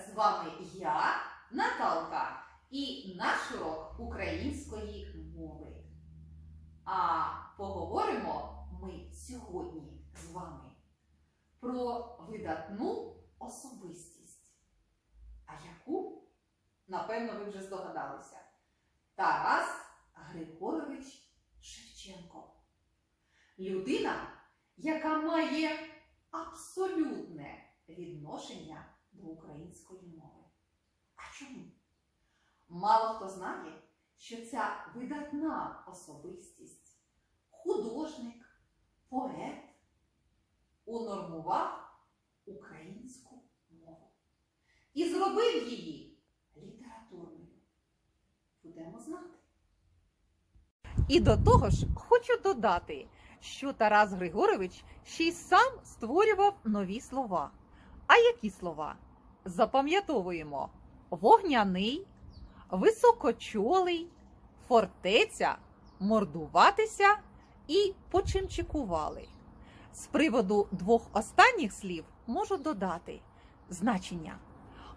з вами я, Наталка, і наш урок української мови. А поговоримо ми сьогодні з вами про видатну особистість. А яку? Напевно, ви вже здогадалися. Тарас Григорович Шевченко. Людина, яка має абсолютне відношення до української мови. А чому? Мало хто знає, що ця видатна особистість, художник, поет, унормував українську мову і зробив її літературною. Будемо знати. І до того ж, хочу додати, що Тарас Григорович ще й сам створював нові слова. А які слова? Запам'ятовуємо: вогняний, високочолий, фортеця, мордуватися і почимчикували. З приводу двох останніх слів можу додати значення.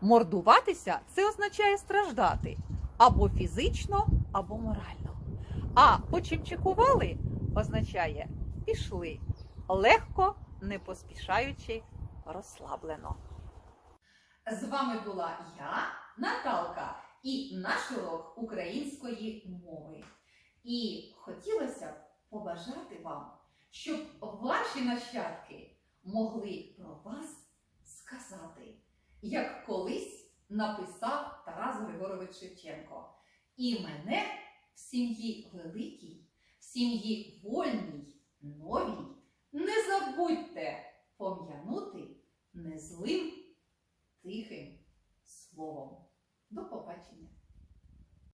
Мордуватися це означає страждати або фізично, або морально. А почимчикували означає пішли легко, не поспішаючи, розслаблено. З вами була я, Наталка, і наш урок української мови. І хотілося б побажати вам, щоб ваші нащадки могли про вас сказати, як колись написав Тарас Григорович Шевченко. І мене в сім'ї великій, в сім'ї вольній, новій, не забудьте незлим тихим словом. До побачення!